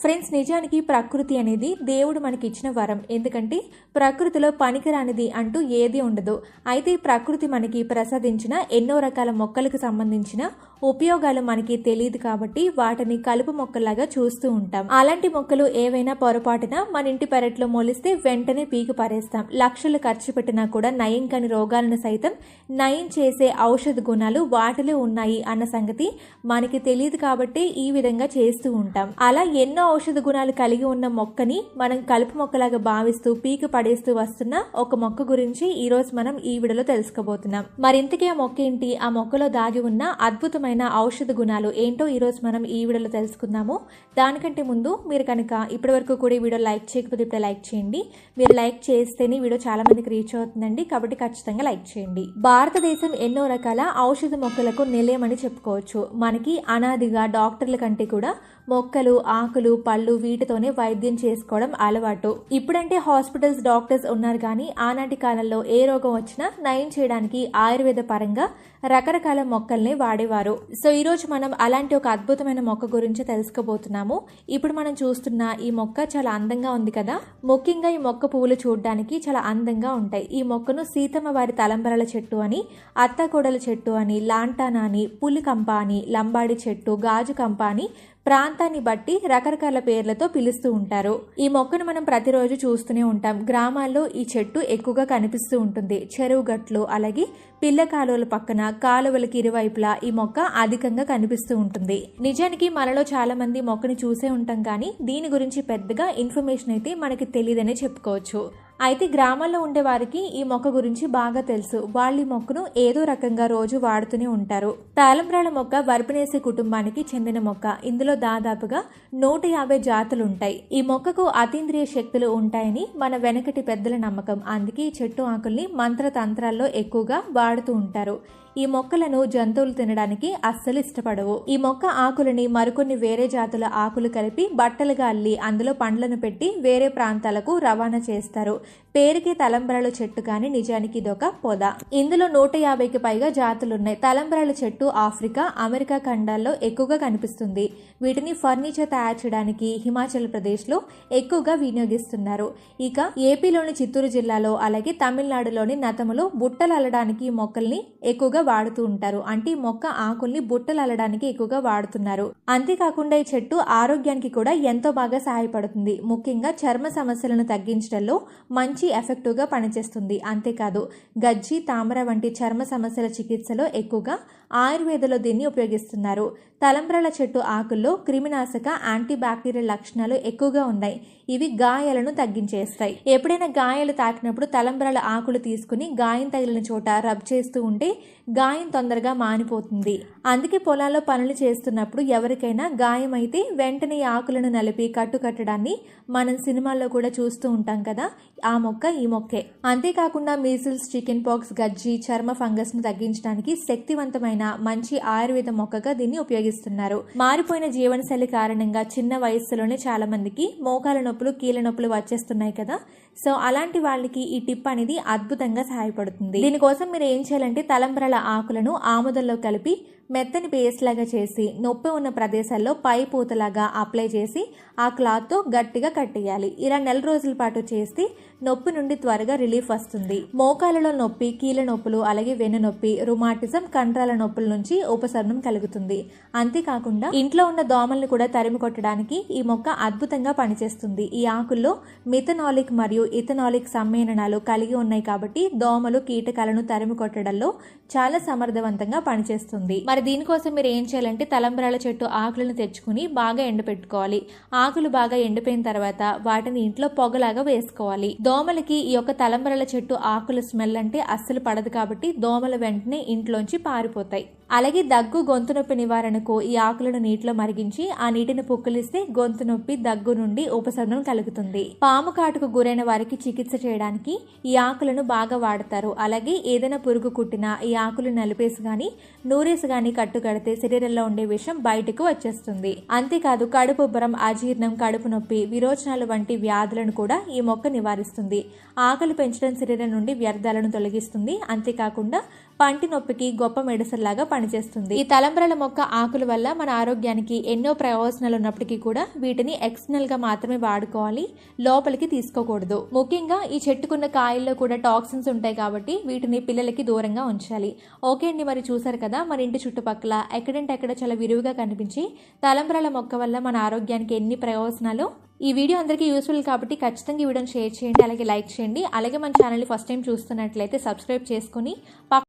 Friends నిజానికి ప్రకృతి అనేది దేవుడు మనకి ఇచ్చిన వరం. ఎందుకంటే ప్రకృతిలో పనికిరానిది అంటూ ఏది ఉండదు. అయితే ప్రకృతి మనకి ప్రసాదించిన ఎన్నో రకాల మొక్కలకు సంబంధించిన ఉపయోగాలు మనకి తెలియదు కాబట్టి వాటిని కలుపు మొక్కలాగా చూస్తూ ఉంటాం. అలాంటి మొక్కలు ఏవైనా పొరపాటున మన ఇంటి పెరట్లో మొలిస్తే వెంటనే పీకి పారేస్తాం. లక్షలు ఖర్చు పెట్టినా కూడా నయం కాని రోగాలను సైతం నయం చేసే ఔషధ గుణాలు వాటిలో ఉన్నాయి అన్న సంగతి మనకి తెలియదు కాబట్టి ఈ విధంగా చేస్తూ ఉంటాం. అలా ఎన్నో ఔషధ గుణాలు కలిగి ఉన్న మొక్కని మనం కలుపు మొక్కలాగా భావిస్తూ పీకి పడేస్తూ వస్తున్న ఒక మొక్క గురించి ఈ రోజు మనం ఈ వీడియోలో తెలుసుకోబోతున్నాం. మరింతకీ ఆ మొక్క ఏంటి? ఆ మొక్కలో దాగి ఉన్న అద్భుతమైన ఔషధ గుణాలు ఏంటో ఈ రోజు మనం ఈ వీడియోలో తెలుసుకుందాము. దానికంటే ముందు మీరు కనుక ఇప్పటి వరకు కూడా ఈ వీడియో లైక్ చేయకపోతే ఇప్పుడు లైక్ చేయండి. మీరు లైక్ చేస్తేనే వీడియో చాలా మందికి రీచ్ అవుతుందండి. కాబట్టి ఖచ్చితంగా లైక్ చేయండి. భారతదేశం ఎన్నో రకాల ఔషధ మొక్కలకు నిలయమని చెప్పుకోవచ్చు. మనకి అనాదిగా డాక్టర్ల కంటే కూడా మొక్కలు ఆకులు పళ్ళు వీటితోనే వైద్యం చేసుకోవడం అలవాటు. ఇప్పుడంటే హాస్పిటల్స్ డాక్టర్స్ ఉన్నారు కానీ ఆనాటి కాలంలో ఏ రోగం వచ్చినా నయం చేయడానికి ఆయుర్వేద పరంగా రకరకాల మొక్కల్ని వాడేవారు. సో ఈ రోజు మనం అలాంటి ఒక అద్భుతమైన మొక్క గురించి తెలుసుకోబోతున్నాము. ఇప్పుడు మనం చూస్తున్న ఈ మొక్క చాలా అందంగా ఉంది కదా? ముఖ్యంగా ఈ మొక్క పువ్వులు చూడడానికి చాలా అందంగా ఉంటాయి. ఈ మొక్కను సీతమ్మ వారి తలంబరల చెట్టు అని అత్తకోడల చెట్టు అని లాంటానా అని పులికంప అని లంబాడి చెట్టు గాజు కంప అని ప్రాంతాన్ని బట్టి రకరకాల పేర్లతో పిలుస్తూ ఉంటారు. ఈ మొక్కను మనం ప్రతిరోజు చూస్తూనే ఉంటాం. గ్రామాల్లో ఈ చెట్టు ఎక్కువగా కనిపిస్తూ ఉంటుంది. చెరువు గట్లు అలాగే పిల్ల కాలువల పక్కన కాలువలకి ఇరువైపులా ఈ మొక్క అధికంగా కనిపిస్తూ ఉంటుంది. నిజానికి మనలో చాలా మంది మొక్కని చూసే ఉంటాం కానీ దీని గురించి పెద్దగా ఇన్ఫర్మేషన్ అయితే మనకి తెలియదనే చెప్పుకోవచ్చు. అయితే గ్రామాల్లో ఉండే వారికి ఈ మొక్క గురించి బాగా తెలుసు. వాళ్ళు ఈ మొక్కను ఏదో రకంగా రోజు వాడుతూనే ఉంటారు. తాళంబ్రాల మొక్క వర్పనేసి కుటుంబానికి చెందిన మొక్క. ఇందులో దాదాపుగా నూట యాభై జాతులు ఉంటాయి. ఈ మొక్కకు అతీంద్రియ శక్తులు ఉంటాయని మన వెనకటి పెద్దల నమ్మకం. అందుకే ఈ చెట్టు ఆకుల్ని మంత్రతంత్రాల్లో ఎక్కువగా వాడుతూ ఉంటారు. ఈ మొక్కలను జంతువులు తినడానికి అస్సలు ఇష్టపడవు. ఈ మొక్క ఆకులని మరికొన్ని వేరే జాతుల ఆకులు కలిపి బట్టలుగా అల్లి అందులో పండ్లను పెట్టి వేరే ప్రాంతాలకు రవాణా చేస్తారు. పేరుకి తలంబ్రాల చెట్టు కానీ నిజానికి ఇదొక పొద. ఇందులో నూట యాభైకి పైగా జాతులున్నాయి. తలంబ్రాల చెట్టు ఆఫ్రికా అమెరికా ఖండాల్లో ఎక్కువగా కనిపిస్తుంది. వీటిని ఫర్నిచర్ తయారు చేయడానికి హిమాచల్ ప్రదేశ్లో ఎక్కువగా వినియోగిస్తున్నారు. ఇక ఏపీలోని చిత్తూరు జిల్లాలో అలాగే తమిళనాడులోని నతములో బుట్టలు అల్లడానికి మొక్కల్ని ఎక్కువగా వాడుతూ ఉంటారు. అంటే ఈ మొక్క ఆకుల్ని బుట్టలు అల్లడానికి ఎక్కువగా వాడుతున్నారు. అంతేకాకుండా ఈ చెట్టు ఆరోగ్యానికి కూడా ఎంతో బాగా సహాయపడుతుంది. ముఖ్యంగా చర్మ సమస్యలను తగ్గించడంలో మంచి మంచి గా పనిచేస్తుంది. అంతేకాదు గజ్జి తామర వంటి చర్మ సమస్యల చికిత్సలో ఎక్కువగా ఆయుర్వేదలో దీన్ని ఉపయోగిస్తున్నారు. తలంబ్రల చెట్టు ఆకుల్లో క్రిమినాశక యాంటీబ్యాక్టీరియల్ లక్షణాలు ఎక్కువగా ఉన్నాయి. ఇవి గాయాలను తగ్గించేస్తాయి. ఎప్పుడైనా గాయాలు తాకినప్పుడు తలంబ్రల ఆకులు తీసుకుని గాయం తగిలిన చోట రబ్ చేస్తూ ఉంటే గాయం తొందరగా మానిపోతుంది. అందుకే పొలాల్లో పనులు చేస్తున్నప్పుడు ఎవరికైనా గాయం అయితే వెంటనే ఆకులను నలిపి కట్టుకట్టడాన్ని మనం సినిమాల్లో కూడా చూస్తూ ఉంటాం కదా ఆ మొక్క మొక్క ఈ మొక్కే. అంతేకాకుండా మీసిల్స్ చికెన్ పాక్స్ గజ్జి చర్మ ఫంగస్ను తగ్గించడానికి శక్తివంతమైన మంచి ఆయుర్వేద మొక్కగా దీన్ని ఉపయోగిస్తున్నారు. మారిపోయిన జీవనశైలి కారణంగా చిన్న వయస్సులోనే చాలా మందికి మోకాల నొప్పులు కీళ్ళ నొప్పులు వచ్చేస్తున్నాయి కదా. సో అలాంటి వాళ్ళకి ఈ టిప్ అనేది అద్భుతంగా సహాయపడుతుంది. దీనికోసం మీరు ఏం చేయాలంటే తలంబ్రల ఆకులను ఆముదంలో కలిపి మెత్తని పేస్ట్ లాగా చేసి నొప్పి ఉన్న ప్రదేశాల్లో పై పూతలాగా అప్లై చేసి ఆ క్లాత్తో గట్టిగా కట్టేయాలి ఇలా నెల రోజుల పాటు చేస్తే నొప్పి నుండి త్వరగా రిలీఫ్ వస్తుంది. మోకాలలో నొప్పి కీళ్ళ నొప్పులు అలాగే వెన్ను నొప్పి రుమాటిజం కండరాల నొప్పుల నుంచి ఉపశమనం కలుగుతుంది. అంతేకాకుండా ఇంట్లో ఉన్న దోమల్ని కూడా తరిమి కొట్టడానికి ఈ మొక్క అద్భుతంగా పనిచేస్తుంది. ఈ ఆకుల్లో మిథనాలిక్ మరియు ఇథనాలిక్ సమ్మేళనాలు కలిగి ఉన్నాయి కాబట్టి దోమలు కీటకాలను తరిమి కొట్టడంలో చాలా సమర్థవంతంగా పనిచేస్తుంది. మరి దీనికోసం మీరు ఏం చేయాలంటే తలంబ్రాల చెట్టు ఆకులను తెచ్చుకుని బాగా ఎండపెట్టుకోవాలి. ఆకులు బాగా ఎండిపోయిన తర్వాత వాటిని ఇంట్లో పొగలాగా వేసుకోవాలి. దోమలకి ఈ యొక్క తలంబ్రాల చెట్టు ఆకుల స్మెల్ అంటే అస్సలు పడదు కాబట్టి దోమలు వెంటనే ఇంట్లోంచి పారిపోతాయి. అలాగే దగ్గు గొంతు నొప్పి నివారణకు ఈ ఆకులను నీటిలో మరిగించి ఆ నీటిని పుక్కిలిస్తే గొంతు నొప్పి దగ్గు నుండి ఉపశమనం కలుగుతుంది. పాము కాటుకు గురైన వారికి చికిత్స చేయడానికి ఈ ఆకులను బాగా వాడతారు. అలాగే ఏదైనా పురుగు కుట్టినా ఈ ఆకులు నలిపేసి గాని నూరేసి గాని కట్టుకడితే శరీరంలో ఉండే విషం బయటకు వచ్చేస్తుంది. అంతేకాదు కడుపు ఉబ్బరం అజీర్ణం కడుపు నొప్పి విరోచనాలు వంటి వ్యాధులను కూడా ఈ మొక్క నివారిస్తుంది. ఆకలి పెంచడం శరీరం నుండి వ్యర్థాలను తొలగిస్తుంది. అంతేకాకుండా పంటి నొప్పికి గొప్ప మెడిసిన్లాగా పనిచేస్తుంది. ఈ తలంబ్రల మొక్క ఆకుల వల్ల మన ఆరోగ్యానికి ఎన్నో ప్రయోజనాలు ఉన్నప్పటికీ కూడా వీటిని ఎక్స్టర్నల్గా మాత్రమే వాడుకోవాలి లోపలికి తీసుకోకూడదు. ముఖ్యంగా ఈ చెట్టుకున్న కాయల్లో కూడా టాక్సిన్స్ ఉంటాయి కాబట్టి వీటిని పిల్లలకి దూరంగా ఉంచాలి. ఓకే అండి మరి చూసారు కదా మన ఇంటి చుట్టుపక్కల ఎక్కడంటే ఎక్కడ చాలా విరివిగా కనిపించి తలంబ్రల మొక్క వల్ల మన ఆరోగ్యానికి ఎన్ని ప్రయోజనాలు? ఈ వీడియో అందరికీ యూస్ఫుల్ కాబట్టి ఖచ్చితంగా ఈ వీడియోని షేర్ చేయండి అలాగే లైక్ చేయండి. అలాగే మన ఛానల్ని ఫస్ట్ టైం చూస్తున్నట్లయితే సబ్స్క్రైబ్ చేసుకుని